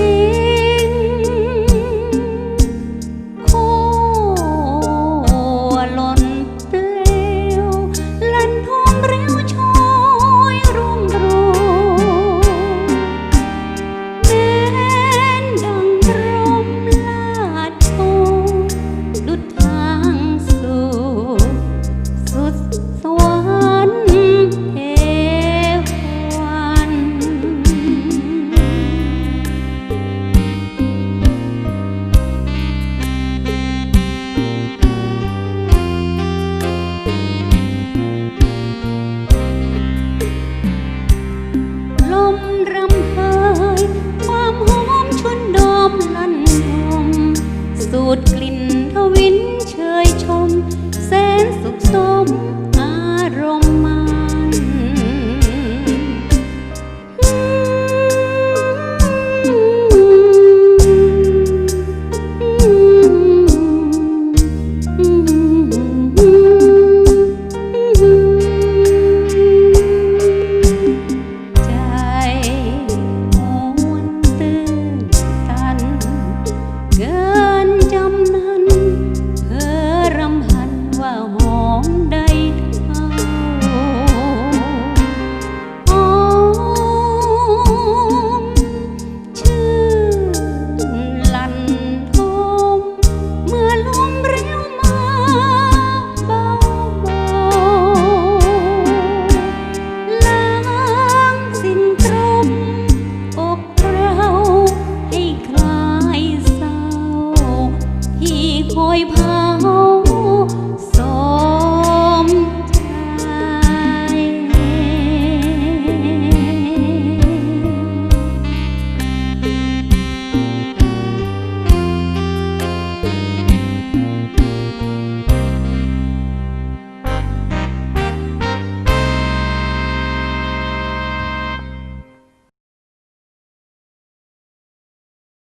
see ดกลิ่นทวินเชยชม แสนสุขสม